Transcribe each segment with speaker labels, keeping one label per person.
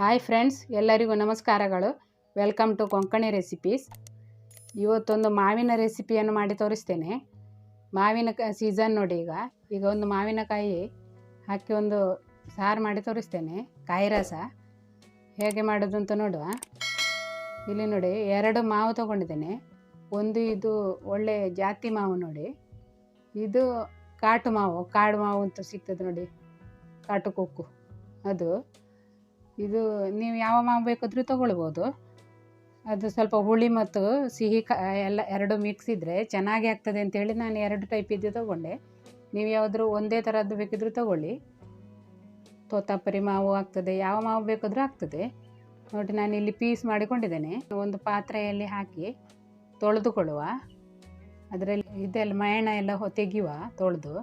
Speaker 1: Hi friends ಎಲ್ಲರಿಗೂ ನಮಸ್ಕಾರಗಳು. Welcome to Konkani recipes ಇವತ್ತೊಂದು ಮಾವಿನ ರೆಸಿಪಿಯನ್ನು ಮಾಡಿ ತೋರಿಸ್ತೇನೆ. ಮಾವಿನ ಸೀಸನ್ ನೋಡಿ ಈಗ. ಈಗ ಒಂದು ಮಾವಿನಕಾಯಿ ಹಾಕಿ ಒಂದು ಸಾರು ಮಾಡಿ ತೋರಿಸ್ತೇನೆ. ಕಾಯಿ ರಸ. ಹೇಗೆ ಮಾಡೋದು ಅಂತ ನೋಡುವ. ಇಲ್ಲಿ ನೋಡಿ ಎರಡು ಮಾವು ತಗೊಂಡಿದ್ದೇನೆ. ಒಂದು ಇದು ಒಳ್ಳೆ ಜಾತಿ ಮಾವು ನೋಡಿ. ಇದು ಕಾಟು ಮಾವು. ಕಾಡು ಮಾವು ಅಂತ ಸಿಗ್ತದೆ ನೋಡಿ. ಕಾಟು ಕೊಕ್ಕು. ಅದು. ಇದು ನೀವು ಯಾವ ಮಾವು ಬೇಕಾದರೂ ತೊಗೊಳ್ಬೋದು. ಅದು ಸ್ವಲ್ಪ ಹುಳಿ ಮತ್ತು ಸಿಹಿ ಕ, ಎಲ್ಲ ಎರಡು ಮಿಕ್ಸ್ ಇದ್ದರೆ ಚೆನ್ನಾಗಿ ಆಗ್ತದೆ ಅಂತೇಳಿ ನಾನು ಎರಡು ಟೈಪ್ ಇದ್ದು ತೊಗೊಂಡೆ. ನೀವು ಯಾವುದಾದ್ರೂ ಒಂದೇ ಥರದ್ದು ಬೇಕಿದ್ರೂ ತಗೊಳ್ಳಿ. ತೋತಾಪರಿ ಮಾವು ಆಗ್ತದೆ, ಯಾವ ಮಾವು ಬೇಕಾದರೂ ಆಗ್ತದೆ. ನೋಡಿ, ನಾನು ಇಲ್ಲಿ ಪೀಸ್ ಮಾಡಿಕೊಂಡಿದ್ದೇನೆ. ಒಂದು ಪಾತ್ರೆಯಲ್ಲಿ ಹಾಕಿ ತೊಳೆದುಕೊಳ್ಳುವ. ಅದರಲ್ಲಿ ಇದೆಲ್ಲ, ಮಯಣ ಎಲ್ಲ ತೆಗೆಯುವ, ತೊಳೆದು.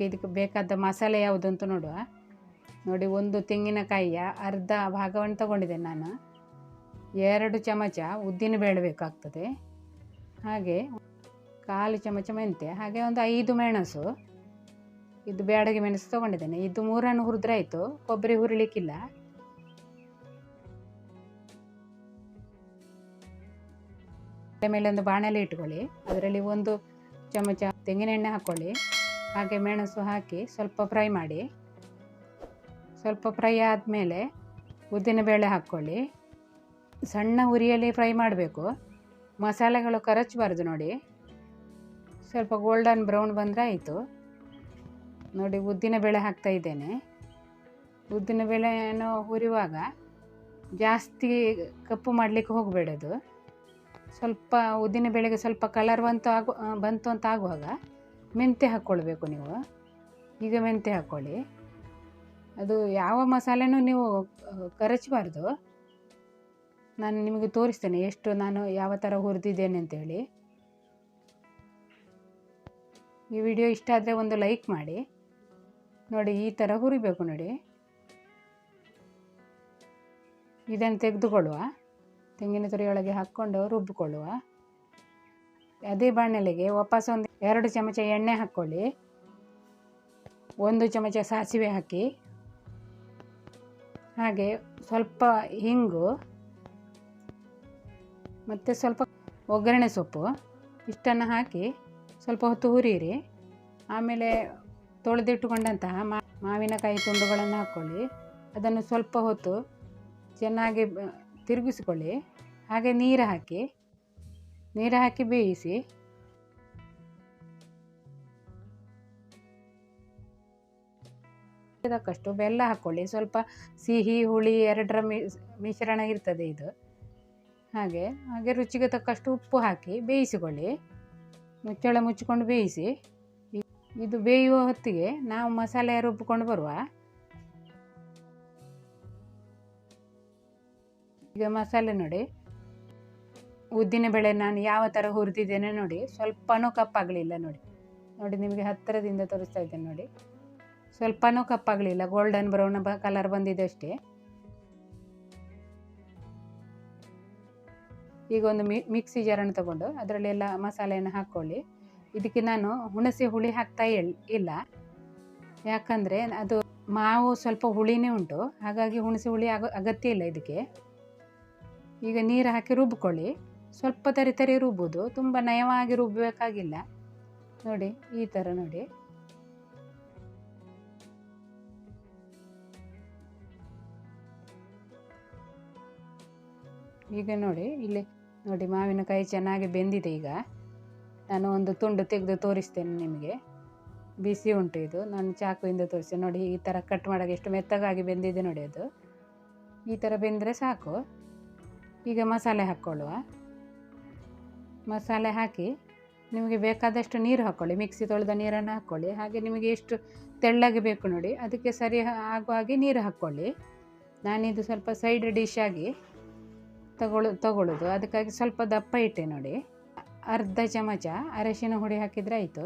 Speaker 1: ಇದಕ್ಕೆ ಬೇಕಾದ ಮಸಾಲೆ ಯಾವುದು ಅಂತ ನೋಡುವ. ನೋಡಿ, ಒಂದು ತೆಂಗಿನಕಾಯಿಯ ಅರ್ಧ ಭಾಗವನ್ನು ತಗೊಂಡಿದ್ದೇನೆ ನಾನು. ಎರಡು ಚಮಚ ಉದ್ದಿನ ಬೇಳೆ ಬೇಕಾಗ್ತದೆ. ಹಾಗೆ ಕಾಲು ಚಮಚ ಮೆಂತ್ಯ, ಹಾಗೆ ಒಂದು ಐದು ಮೆಣಸು. ಇದು ಬೇಡಗೆ ಮೆಣಸು ತಗೊಂಡಿದ್ದೇನೆ. ಇದು ಮೂರನ್ನು ಹುರಿದ್ರೆ ಆಯಿತು. ಕೊಬ್ಬರಿ ಹುರಿಲಿಕ್ಕಿಲ್ಲ. ಮೇಲೆ ಒಂದು ಬಾಣಲೆ ಇಟ್ಕೊಳ್ಳಿ. ಅದರಲ್ಲಿ ಒಂದು ಚಮಚ ತೆಂಗಿನ ಎಣ್ಣೆ ಹಾಕ್ಕೊಳ್ಳಿ ಹಾಗೆ ಮೆಣಸು ಹಾಕಿ ಸ್ವಲ್ಪ ಫ್ರೈ ಮಾಡಿ. ಸ್ವಲ್ಪ ಫ್ರೈ ಆದಮೇಲೆ ಉದ್ದಿನಬೇಳೆ ಹಾಕ್ಕೊಳ್ಳಿ. ಸಣ್ಣ ಉರಿಯಲ್ಲಿ ಫ್ರೈ ಮಾಡಬೇಕು. ಮಸಾಲೆಗಳು ಕರಚಬಾರ್ದು ನೋಡಿ. ಸ್ವಲ್ಪ ಗೋಲ್ಡನ್ ಬ್ರೌನ್ ಬಂದರೆ ಆಯಿತು. ನೋಡಿ ಉದ್ದಿನಬೇಳೆ ಹಾಕ್ತಾ ಇದ್ದೇನೆ. ಉದ್ದಿನಬೇಳೆಯನ್ನು ಹುರಿಯುವಾಗ ಜಾಸ್ತಿ ಕಪ್ಪು ಮಾಡಲಿಕ್ಕೆ ಹೋಗಬೇಡದು. ಸ್ವಲ್ಪ ಉದ್ದಿನಬೇಳೆಗೆ ಸ್ವಲ್ಪ ಕಲರ್ ಬಂತು ಆಗು, ಬಂತು ಅಂತ ಆಗುವಾಗ ಮೆಂತ್ಯ ಹಾಕ್ಕೊಳ್ಬೇಕು ನೀವು. ಈಗ ಮೆಂತ್ಯ ಹಾಕ್ಕೊಳ್ಳಿ. ಅದು ಯಾವ ಮಸಾಲೆನೂ ನೀವು ಕರಚಬಾರ್ದು. ನಾನು ನಿಮಗೆ ತೋರಿಸ್ತೇನೆ ಎಷ್ಟು ನಾನು ಯಾವ ಥರ ಹುರಿದಿದ್ದೇನೆ ಅಂತೇಳಿ. ಈ ವಿಡಿಯೋ ಇಷ್ಟ ಆದರೆ ಒಂದು ಲೈಕ್ ಮಾಡಿ. ನೋಡಿ, ಈ ಥರ ಹುರಿಬೇಕು ನೋಡಿ. ಇದನ್ನು ತೆಗೆದುಕೊಳ್ಳುವ. ತೆಂಗಿನ ತುರಿಯೊಳಗೆ ಹಾಕ್ಕೊಂಡು ರುಬ್ಬಿಕೊಳ್ಳುವ ಅದೇ ಬಾಣಲೆಗೆ ವಾಪಸ್ ಒಂದು ಎರಡು ಚಮಚ ಎಣ್ಣೆ ಹಾಕ್ಕೊಳ್ಳಿ. ಒಂದು ಚಮಚ ಸಾಸಿವೆ ಹಾಕಿ. ಹಾಗೆ ಸ್ವಲ್ಪ ಹಿಂಗು, ಮತ್ತು ಸ್ವಲ್ಪ ಒಗ್ಗರಣೆ ಸೊಪ್ಪು, ಇಷ್ಟನ್ನು ಹಾಕಿ ಸ್ವಲ್ಪ ಹೊತ್ತು ಹುರಿಯಿರಿ. ಆಮೇಲೆ ತೊಳೆದಿಟ್ಟುಕೊಂಡಂತಹ ಮಾವಿನಕಾಯಿ ತುಂಡುಗಳನ್ನು ಹಾಕ್ಕೊಳ್ಳಿ. ಅದನ್ನು ಸ್ವಲ್ಪ ಹೊತ್ತು ಚೆನ್ನಾಗಿ ತಿರುಗಿಸಿಕೊಳ್ಳಿ. ಹಾಗೆ ನೀರು ಹಾಕಿ ನೀರು ಹಾಕಿ ಬೇಯಿಸಿ ತಕ್ಕಷ್ಟು ಬೆಲ್ಲ ಹಾಕ್ಕೊಳ್ಳಿ ಸ್ವಲ್ಪ ಸಿಹಿ, ಹುಳಿ ಎರಡರ ಮಿಶ್ರಣ ಇರ್ತದೆ ಇದು. ಹಾಗೆ ಹಾಗೆ ರುಚಿಗೆ ತಕ್ಕಷ್ಟು ಉಪ್ಪು ಹಾಕಿ ಬೇಯಿಸಿಕೊಳ್ಳಿ. ಮುಚ್ಚಳ ಮುಚ್ಚಿಕೊಂಡು ಬೇಯಿಸಿ. ಇದು ಬೇಯುವ ಹೊತ್ತಿಗೆ ನಾವು ಮಸಾಲೆ ರುಬ್ಬಿಕೊಂಡು ಬರುವ. ಈಗ ಮಸಾಲೆ ನೋಡಿ. ಉದ್ದಿನ ಬೇಳೆ ನಾನು ಯಾವ ಥರ ಹುರಿದಿದ್ದೇನೆ ನೋಡಿ. ಸ್ವಲ್ಪನೂ ಕಪ್ಪಾಗಲಿಲ್ಲ ನೋಡಿ. ನೋಡಿ ನಿಮಗೆ ಹತ್ತಿರದಿಂದ ತೋರಿಸ್ತಾ ಇದ್ದೇನೆ ನೋಡಿ. ಸ್ವಲ್ಪನೂ ಕಪ್ಪಾಗಲಿಲ್ಲ. ಗೋಲ್ಡನ್ ಬ್ರೌನ್ ಬ ಕಲರ್ ಬಂದಿದೆ ಅಷ್ಟೇ. ಈಗ ಒಂದು ಮಿ ಮಿಕ್ಸಿ ಜಾರನ್ನು ತಗೊಂಡು ಅದರಲ್ಲಿ ಎಲ್ಲ ಮಸಾಲೆಯನ್ನು ಹಾಕ್ಕೊಳ್ಳಿ. ಇದಕ್ಕೆ ನಾನು ಹುಣಸೆ ಹುಳಿ ಹಾಕ್ತಾ ಇಲ್- ಇಲ್ಲ. ಯಾಕಂದರೆ ಅದು ಮಾವು ಸ್ವಲ್ಪ ಹುಳಿನೇ ಉಂಟು. ಹಾಗಾಗಿ ಹುಣಸೆ ಹುಳಿ ಆಗ ಅಗತ್ಯ ಇಲ್ಲ ಇದಕ್ಕೆ. ಈಗ ನೀರು ಹಾಕಿ ರುಬ್ಕೊಳ್ಳಿ. ಸ್ವಲ್ಪ ತರಿ ತರಿ ರುಬ್ಬೋದು. ತುಂಬ ನಯವಾಗಿ ರುಬ್ಬಬೇಕಾಗಿಲ್ಲ ನೋಡಿ, ಈ ಥರ ನೋಡಿ. ಈಗ ನೋಡಿ, ಇಲ್ಲಿ ನೋಡಿ ಮಾವಿನಕಾಯಿ ಚೆನ್ನಾಗಿ ಬೆಂದಿದೆ ಈಗ. ನಾನು ಒಂದು ತುಂಡು ತೆಗೆದು ತೋರಿಸ್ತೇನೆ ನಿಮಗೆ. ಬಿಸಿ ಉಂಟು ಇದು. ನಾನು ಚಾಕುವಿಂದ ತೋರಿಸ್ತೇನೆ. ನೋಡಿ, ಈ ಥರ ಕಟ್ ಮಾಡೋಕೆ ಎಷ್ಟು ಮೆತ್ತಗಾಗಿ ಬೆಂದಿದೆ ನೋಡಿ ಅದು. ಈ ಥರ ಬೆಂದರೆ ಸಾಕು. ಈಗ ಮಸಾಲೆ ಹಾಕ್ಕೊಳ್ಳುವ. ಮಸಾಲೆ ಹಾಕಿ ನಿಮಗೆ ಬೇಕಾದಷ್ಟು ನೀರು ಹಾಕ್ಕೊಳ್ಳಿ ಮಿಕ್ಸಿ ತೊಳೆದ ನೀರನ್ನು ಹಾಕ್ಕೊಳ್ಳಿ ಹಾಗೆ ನಿಮಗೆ ಎಷ್ಟು ತೆಳ್ಳಗೆ ಬೇಕು ನೋಡಿ, ಅದಕ್ಕೆ ಸರಿ ಆಗುವ ಹಾಗೆ ನೀರು ಹಾಕ್ಕೊಳ್ಳಿ. ನಾನಿದು ಸ್ವಲ್ಪ ಸೈಡ್ ಡಿಶ್ ಆಗಿ ತಗೊಳ್ಳೋ ತಗೊಳ್ಳೋದು ಅದಕ್ಕಾಗಿ ಸ್ವಲ್ಪ ದಪ್ಪ ಇಟ್ಟೆ ನೋಡಿ. ಅರ್ಧ ಚಮಚ ಅರಶಿನ ಹುಡಿ ಹಾಕಿದರೆ ಆಯಿತು.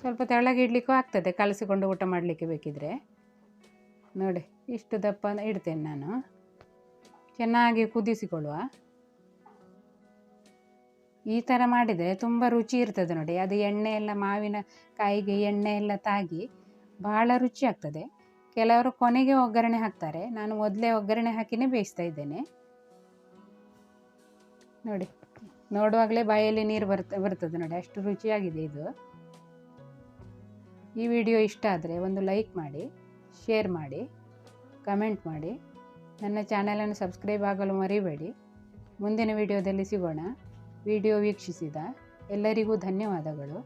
Speaker 1: ಸ್ವಲ್ಪ ತೆಳಗಿಡ್ಲಿಕ್ಕೂ ಆಗ್ತದೆ, ಕಲಸಿಕೊಂಡು ಊಟ ಮಾಡಲಿಕ್ಕೆ ಬೇಕಿದ್ರೆ. ನೋಡಿ, ಇಷ್ಟು ದಪ್ಪ ಇಡ್ತೇನೆ ನಾನು. ಚೆನ್ನಾಗಿ ಕುದಿಸಿಕೊಳ್ಳುವ. ಈ ಥರ ಮಾಡಿದರೆ ತುಂಬ ರುಚಿ ಇರ್ತದೆ ನೋಡಿ. ಅದು ಎಣ್ಣೆ ಎಲ್ಲ, ಮಾವಿನ ಕಾಯಿಗೆ ಎಣ್ಣೆ ಎಲ್ಲ ತಾಗಿ ಭಾಳ ರುಚಿ ಆಗ್ತದೆ. ಕೆಲವರು ಕೊನೆಗೆ ಒಗ್ಗರಣೆ ಹಾಕ್ತಾರೆ. ನಾನು ಮೊದಲೇ ಒಗ್ಗರಣೆ ಹಾಕಿನೇ ಬೇಯಿಸ್ತಾ ಇದ್ದೇನೆ. ನೋಡಿ, ನೋಡುವಾಗಲೇ ಬಾಯಲ್ಲಿ ನೀರು ಬರ್ತ, ಬರ್ತದೆ ನೋಡಿ, ಅಷ್ಟು ರುಚಿಯಾಗಿದೆ ಇದು. ಈ ವಿಡಿಯೋ ಇಷ್ಟ ಆದರೆ ಒಂದು ಲೈಕ್ ಮಾಡಿ, ಶೇರ್ ಮಾಡಿ, ಕಮೆಂಟ್ ಮಾಡಿ. ನನ್ನ ಚಾನಲನ್ನು ಸಬ್ಸ್ಕ್ರೈಬ್ ಆಗಲು ಮರಿಬೇಡಿ. ಮುಂದಿನ ವಿಡಿಯೋದಲ್ಲಿ ಸಿಗೋಣ. ವಿಡಿಯೋ ವೀಕ್ಷಿಸಿದ ಎಲ್ಲರಿಗೂ ಧನ್ಯವಾದಗಳು.